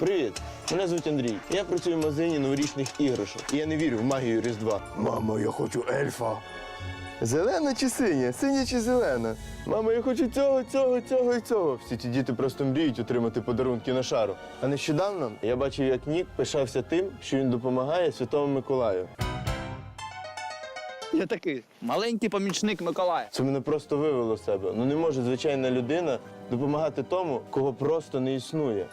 Привіт, мене звуть Андрій. Я працюю в магазині новорічних іграшок. І я не вірю в магію Різдва. Мамо, я хочу ельфа. Зелена чи синя? Синя чи зелена? Мамо, я хочу цього, цього, цього і цього. Всі ці діти просто мріють отримати подарунки на шару. А нещодавно я бачив, як Нік пишався тим, що він допомагає Святому Миколаю. Я такий маленький помічник Миколая. Це мене просто вивело з себе. Ну не може звичайна людина допомагати тому, кого просто не існує.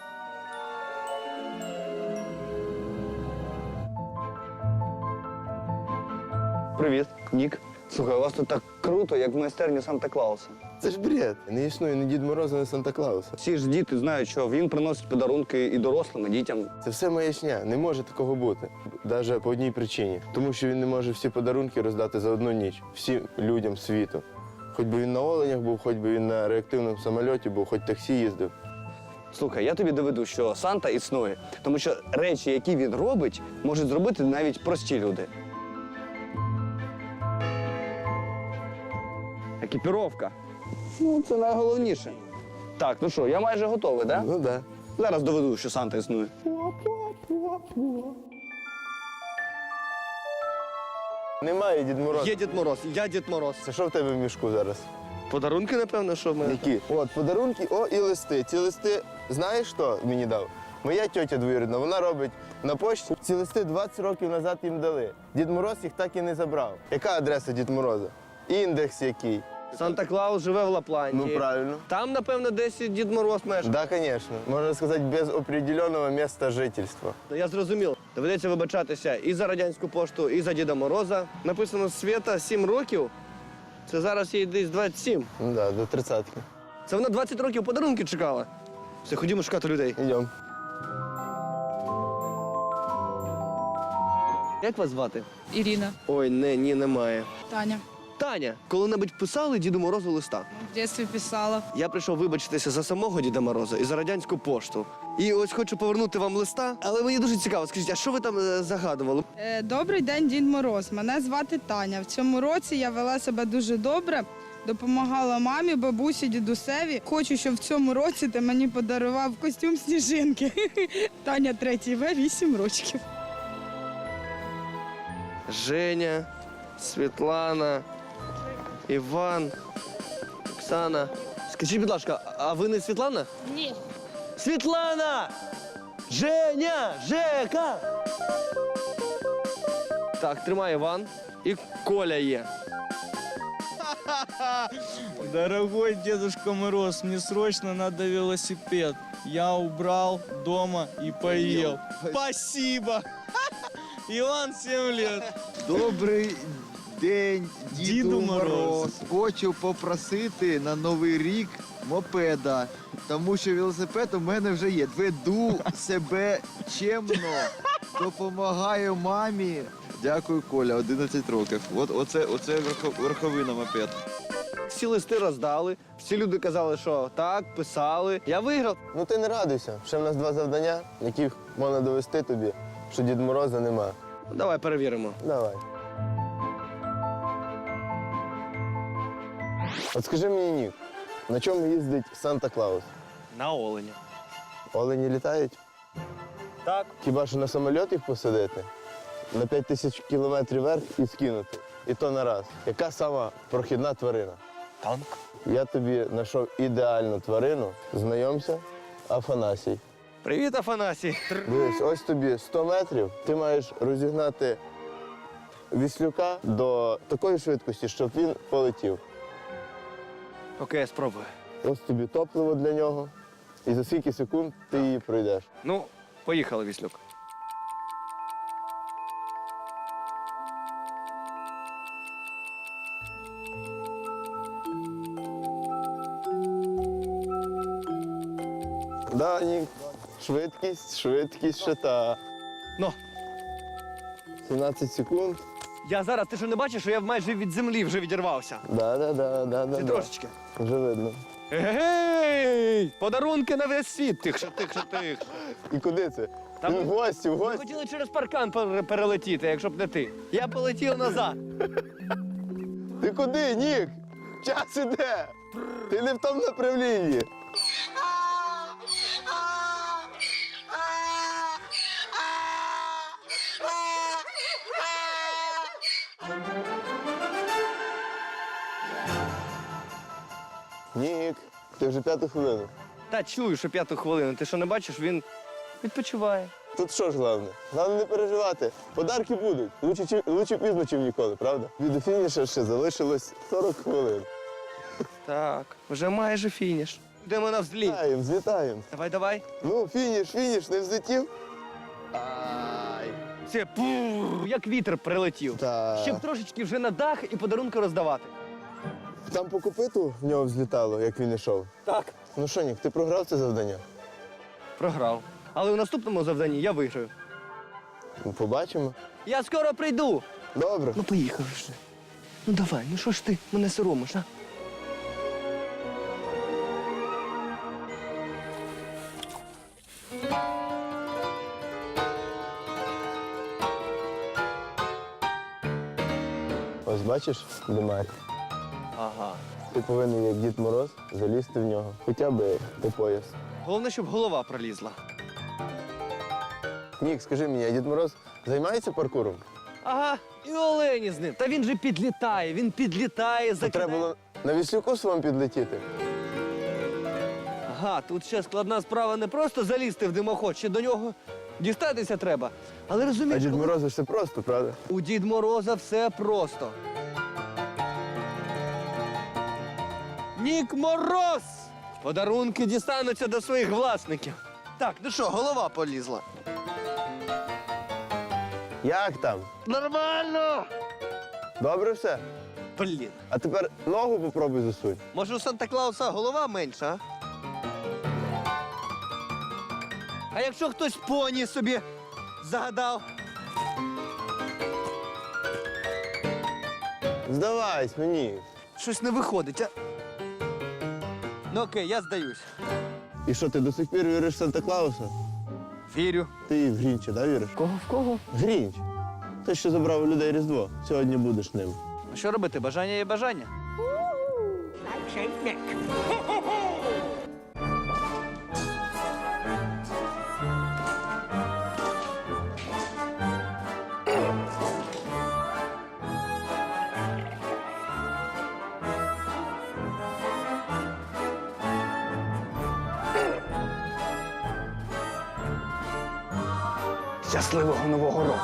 Привіт, Нік. Слухай, у вас тут так круто, як в майстерні Санта-Клауса. Це ж бред. Не існує ні Дід Мороза, ні Санта Клауса. Всі ж діти знають, що він приносить подарунки і дорослим, і дітям. Це все маячня. Не може такого бути. Навіть по одній причині. Тому що він не може всі подарунки роздати за одну ніч всім людям світу. Хоч би він на оленях був, хоч би він на реактивному самольоті був, хоч таксі їздив. Слухай, я тобі доведу, що Санта існує, тому що речі, які він робить, можуть зробити навіть прості люди. Екіпіровка. Ну, це найголовніше. Так, ну що, я майже готовий, так? Да? Ну так. Зараз доведу, що Санта існує. Немає Дід Мороза. Є Дід Мороз, я Дід Мороз. Це що в тебе в мішку зараз? Подарунки, напевно, що в мене. Які? От, подарунки, о, і листи. Ці листи, знаєш, що мені дав? Моя тьотя двоюрідна, вона робить на пошті. Ці листи 20 років назад їм дали. Дід Мороз їх так і не забрав. Яка адреса Дід Мороза? Індекс який? Санта-Клаус живе в Лапландії. Ну правильно. Там, напевно, десь і Дід Мороз мешкає. Да, конечно. Можна сказати, без определеного місця жительства. Я зрозумів. Доведеться вибачатися і за радянську пошту, і за Діда Мороза. Написано Свята 7 років. Це зараз їй десь 27. Ну да, до тридцятки. Це вона 20 років подарунки чекала. Все, ходімо шукати людей. Йдемо. Як вас звати? Ирина, Ой, не, ні, немає. Таня. Таня, коли-небудь писали Діду Морозу листа? В детстве писала. Я прийшов вибачитися за самого Діда Мороза і за радянську пошту. І ось хочу повернути вам листа, але мені дуже цікаво. Скажіть, а що ви там е, загадували? Е, Добрий день, Дід Мороз. Мене звати Таня. В цьому році я вела себе дуже добре. Допомагала мамі, бабусі, дідусеві. Хочу, щоб в цьому році ти мені подарував костюм сніжинки. Таня 3 В, 8 років. Женя, Світлана, Іван, Оксана. Скажіть, будь ласка, а ви не Світлана? Ні. Світлана! Женя! Жека! Так, тримай Іван. І Коля є. Дорогой Дедушка Мороз, мне срочно надо велосипед. Я убрал дома и поел. Спасибо. Иван 7 лет. Добрий день, Діду, Діду Мороз. Мороз. Хочу попросити на новий рік мопеда, тому що велосипед у мене вже є. Веду себе чемно, допомагаю мамі. Дякую, Коля, 11 років. От оце, оце верховина мопед. Всі листи роздали. Всі люди казали, що так, писали. Я виграв. Ну ти не радуйся. Ще в нас два завдання, яких можна довести тобі, що Дід Мороза нема. Давай перевіримо. Давай. От скажи мені, Нік, на чому їздить Санта Клаус? На оленя. Олені літають? Так. Хіба що на самоліт їх посадити? На 5 тисяч кілометрів вверх і скинути. І то на раз. Яка сама прохідна тварина? Танк. Я тобі знайшов ідеальну тварину. Знайомся, Афанасій. Привіт, Афанасій. Дивись, ось тобі 100 метрів. Ти маєш розігнати віслюка до такої швидкості, щоб він полетів. Окей, я спробую. Ось тобі топливо для нього. І за скільки секунд ти її пройдеш. Ну, поїхали, Віслюк. Да, Нік. Швидкість, швидкість ще та. Ну, 17 секунд. Я зараз, ти що не бачиш, що я майже від землі вже відірвався. Да, да, да, да, да. Трошечки. Вже видно. Гей! Подарунки на весь світ. Тихше, тихше, тихше. І куди це? Та ми- в гості, в Ми гості. хотіли через паркан пере- перелетіти, якщо б не ти. Я полетів назад. Ти куди, Нік? Час іде. Ти не в тому направлінні. Ти вже п'яту хвилину. Та чую, що п'яту хвилину. Ти що не бачиш, він відпочиває. Тут що ж головне? Головне не переживати. Подарки будуть. Лучше, чи- лучше пізно, ніж ніколи, правда? Від фініша ще залишилось 40 хвилин. Так, вже майже фініш. Йдемо на взліт. Вітаємо, звітаємо. Давай, давай. Ну, фініш, фініш, не взлетів. Ай. Це пур, як вітер прилетів. Та. Ще б трошечки вже на дах і подарунки роздавати. Там по копиту в нього взлітало, як він йшов. Так. Ну що, Нік, ти програв це завдання? Програв. Але у наступному завданні я виграю. Ну, побачимо. Я скоро прийду. Добре. Ну, поїхали вже. Ну давай, ну що ж ти мене соромиш, а? Ось бачиш, димарь. Ти повинен, як Дід Мороз, залізти в нього. Хоча б по пояс. Головне, щоб голова пролізла. Нік, скажи мені, а Дід Мороз займається паркуром? Ага, і олені з ним. Та він же підлітає, він підлітає, закидає. треба було на віслюку своєму підлетіти. Ага, тут ще складна справа не просто залізти в димоход, ще до нього дістатися треба. Але А розумієш, Дід коли Морозу ж це просто, правда? у Дід Мороза все просто. Нік Мороз! Подарунки дістануться до своїх власників. Так, ну що, голова полізла. Як там? Нормально! Добре все? Блін. А тепер ногу попробуй засунь. Може, у Санта-Клауса голова менша, а? А якщо хтось поні собі загадав? Здавайсь мені. Щось не виходить, а? Ну окей, я здаюсь. І що, ти до сих пір віриш в Санта-Клауса? Вірю. Ти в Грінча, да, віриш? Кого в кого? Грінч. Ти що забрав у людей Різдво. Сьогодні будеш ним. А що робити? Бажання є бажання. Щасливого нового року!